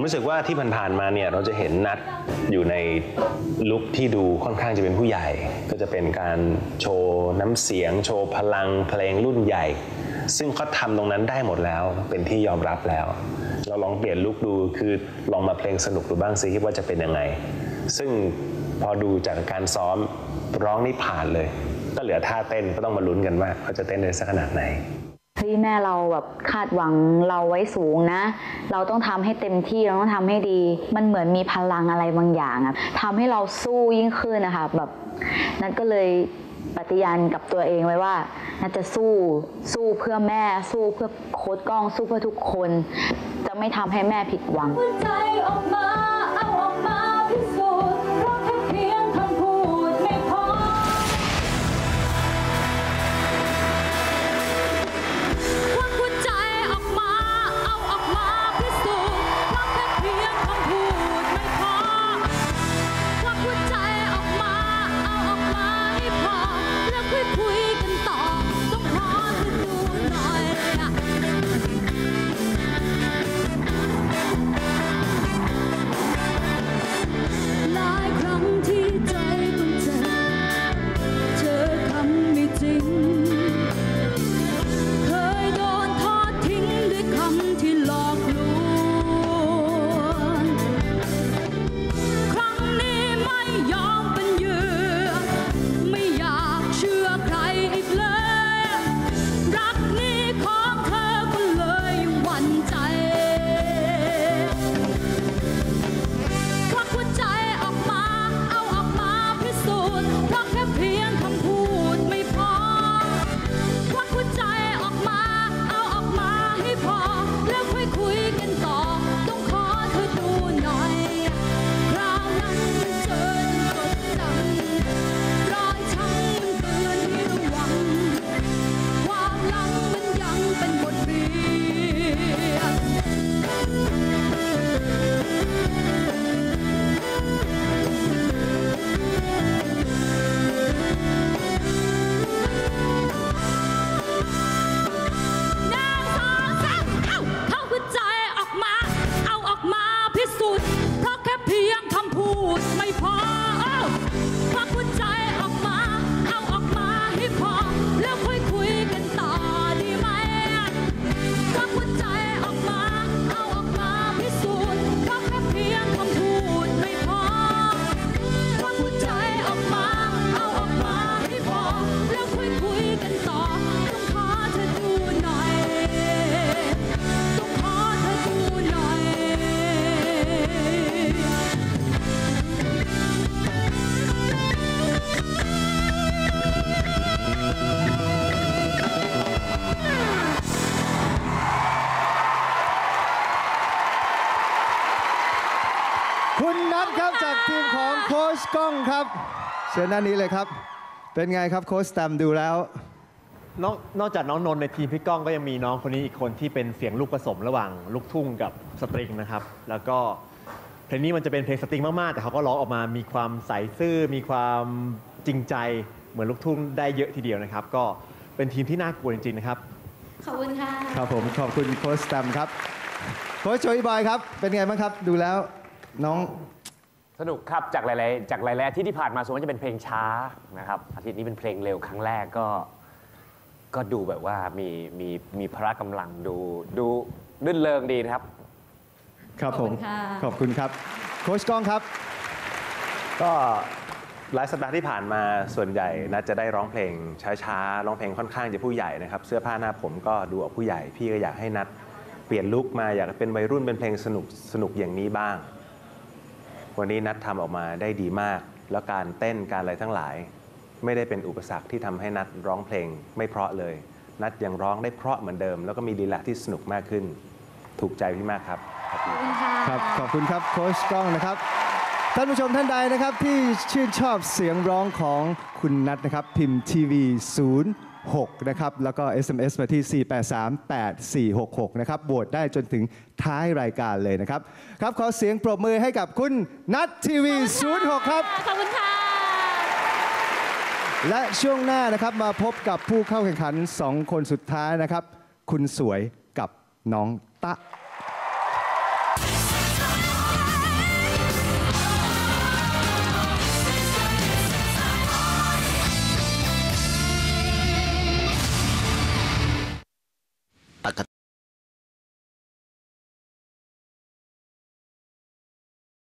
ผมรู้สึกว่าที่ผ่านๆมาเนี่ยเราจะเห็นนัดอยู่ในลุคที่ดูค่อนข้างจะเป็นผู้ใหญ่ ก็จะเป็นการโชว์น้ำเสียง โชว์พลังเพลงรุ่นใหญ่ ซึ่งเขาทำตรงนั้นได้หมดแล้วเป็นที่ยอมรับแล้ว เราลองเปลี่ยนลุคดูคือลองมาเพลงสนุกดูบ้างซิว่าจะเป็นยังไง ซึ่งพอดูจากการซ้อมร้องนี่ผ่านเลย ก็เหลือท่าเต้นก็ต้องมาลุ้นกันว่าเขาจะเต้นได้สักขนาดไหน เฮ้ยแม่เราแบบคาดหวังเราไว้สูงนะ เราต้องทำให้เต็มที่เราต้องทำให้ดี มันเหมือนมีพลังอะไรบางอย่างอะทำให้เราสู้ยิ่งขึ้นนะคะแบบนัทก็เลยปฏิญาณกับตัวเองไว้ว่านัทจะสู้สู้เพื่อแม่สู้เพื่อโค้ดกล้องสู้เพื่อทุกคน จะไม่ทำให้แม่ผิดหวัง นัทครับจากทีมของโค้ชก้องครับ เชิญด้านนี้เลยครับ เป็นไงครับโค้ชแตมดูแล้ว นอกนอกจากน้องนนท์ในทีมพี่ก้องก็ยังมีน้องคนนี้อีกคนที่เป็นเสียงลูกผสมระหว่างลูกทุ่งกับสตริงนะครับ แล้วก็เพลงนี้มันจะเป็นเพลงสตริงมาก ๆ แต่เขาก็ร้องออกมามีความใสซื่อ มีความจริงใจเหมือนลูกทุ่งได้เยอะทีเดียวนะครับ ก็เป็นทีมที่น่ากลัวจริง ๆ นะครับ ขอบคุณค่ะ ครับผมขอบคุณโค้ชแตมครับ โค้ชโจยบอยครับ เป็นไงบ้างครับ ดูแล้วน้อง สนุกครับจากหลายๆจากหลายๆอาที่ที่ผ่านมาส่วนมากจะเป็นเพลงช้านะครับอาทิตย์นี้เป็นเพลงเร็วครั้งแรกก็ ก็ดูแบบว่ามีมีมีพละกำลังดูดูลื่นเริงดีนะครับ ครับผมขอบคุณค่ะขอบคุณครับโค้ชก้องครับ ก็หลายสัปดาห์ที่ผ่านมาส่วนใหญ่นัดจะได้ร้องเพลงช้าๆร้องเพลงค่อนข้างจะผู้ใหญ่นะครับ เสื้อผ้าหน้าผมก็ดูออกผู้ใหญ่ พี่ก็อยากให้นัดเปลี่ยนลุคมาอยากเป็นวัยรุ่นเป็นเพลงสนุกสนุกอย่างนี้บ้าง วันนี้นัดทำออกมาได้ดีมาก แล้วการเต้นการอะไรทั้งหลาย ไม่ได้เป็นอุปสรรคที่ทำให้นัดร้องเพลงไม่เพราะเลย นัดยังร้องได้เพราะเหมือนเดิม แล้วก็มีลีลาที่สนุกมากขึ้น ถูกใจพี่มากครับ ขอบคุณขอบคุณค่ะครับ ขอบคุณครับโค้ชก้องนะครับ ท่านผู้ชมท่านใดนะครับที่ชื่นชอบเสียงร้องของคุณนัทนะครับ พิมพ์ทีวี06 นะครับ แล้วก็ SMS มาที่ 4838466 นะครับโหวตได้จนถึงท้ายรายการเลยนะครับ ครับ ขอเสียงปรบมือให้กับคุณนัททีวี 06 ครับ ขอบคุณค่ะ และช่วงหน้านะครับมาพบกับผู้เข้าแข่งขัน 2 คนสุดท้ายนะครับ คุณสวยกับน้องตะ